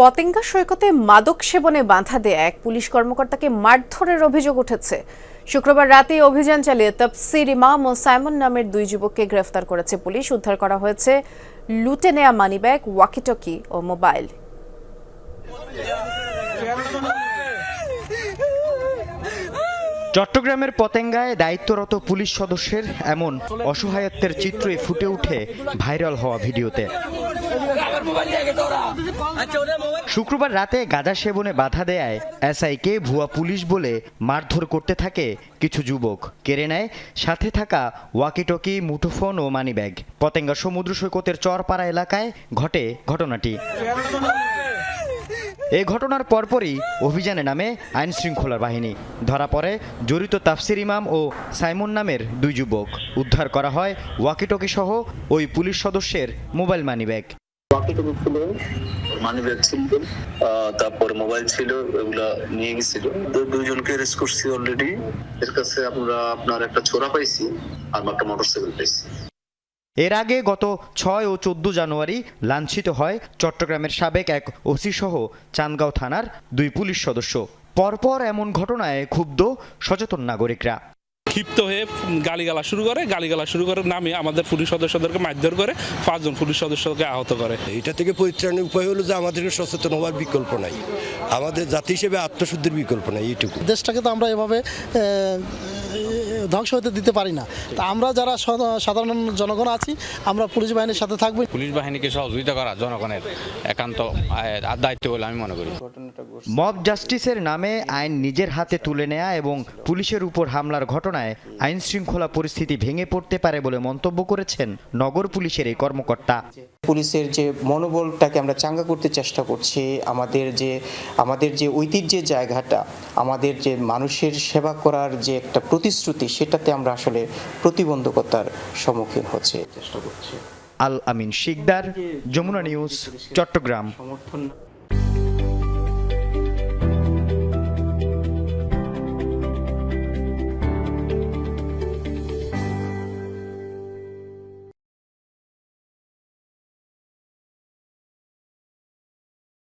পতেঙ্গা সৈকতে মাদক সেবনে বাধা দেয়া এক পুলিশ কর্মকর্তাকে মারধরের অভিযোগ উঠেছে। শুক্রবার রাতে অভিযান চালিয়ে তফসির ইমাম ও সাইমন নামের দুই যুবককে গ্রেফতার করেছে পুলিশ। উদ্ধার করা হয়েছে লুটে নেয়া মানিব্যাগ, ওয়াকিটকি ও মোবাইল। চট্টগ্রামের পতেঙ্গায় দায়িত্বরত পুলিশ সদস্যের এমন অসহায়ত্বের চিত্রই ফুটে উঠে ভাইরাল হওয়া ভিডিওতে। শুক্রবার রাতে গাঁজা সেবনে বাধা দেয় এসআইকে ভুয়া পুলিশ বলে মারধর করতে থাকে কিছু যুবক। কেড়ে নেয় সাথে থাকা ওয়াকিটকি, মুঠোফোন ও মানিব্যাগ। পতেঙ্গা সমুদ্র সৈকতের চরপাড়া এলাকায় ঘটে ঘটনাটি। এই ঘটনার পরপরই অভিযানে নামে আইন শৃঙ্খলা বাহিনী। ধরা পড়ে জড়িত তাফসির ইমাম ও সাইমন নামের দুই যুবক। উদ্ধার করা হয় ওয়াকিটকি সহ ওই পুলিশ সদস্যের মোবাইল মানিব্যাগ। মানি ব্যাগ ছিল তারপর মোবাইল ছিল এগুলা নিয়ে গেছিল। দুইজনকে রেস্ট করছি অলরেডি এর কাছে আমরা আপনার একটা ছোরা পাইছি আর একটা মোটরসাইকেল পাইছি। এর আগে গত ছয় ও চোদ্দ জানুয়ারি লাঞ্ছিত হয় চট্টগ্রামের সাবেক এক ওসি সহ চান্দগাঁও থানার দুই পুলিশ সদস্য। পরপর এমন ঘটনায় ক্ষুব্ধ সচেতন নাগরিকরা। ক্ষিপ্ত হয়ে গালিগালা শুরু করে গালিগালা শুরু করে নামে আমাদের পুলিশ সদস্যদেরকে মারধর করে পাঁচজন পুলিশ সদস্যকে আহত করে। এটা থেকে পরিত্রাণের উপায় হলো যে আমাদেরকে সচেতন হওয়ার বিকল্প নাই। আমাদের জাতি হিসেবে আত্মশুদ্ধির বিকল্প নাই এইটুকু। দেশটাকে তো আমরা এভাবে ধ্বংস হতে দিতে পারি না। তা আমরা যারা সাধারণ জনগণ আছি আমরা পুলিশ বাহিনীর সাথে থাকব। পুলিশ বাহিনীকে সহযোগিতা করা জনগণের একান্ত দায়িত্ব বলে আমি মনে করি। মব জাস্টিসের নামে আইন নিজের হাতে তুলে নেয়া এবং পুলিশের উপর হামলার ঘটনায় আইন শৃঙ্খলা পরিস্থিতি ভেঙে পড়তে পারে বলে মন্তব্য করেছেন নগর পুলিশের এই কর্মকর্তা। পুলিশের যে মনোবলটাকে আমরা চাঙ্গা করতে চেষ্টা করছি আমাদের যে আমাদের যে ঐতিহ্যের জায়গাটা আমাদের যে মানুষের সেবা করার যে একটা প্রতিশ্রুতি সেটাতে আমরা আসলে প্রতিবন্ধকতার সম্মুখীন হচ্ছে। চেষ্টা করছি আল আমিন শিকদার যমুনা নিউজ চট্টগ্রাম। সমর্থন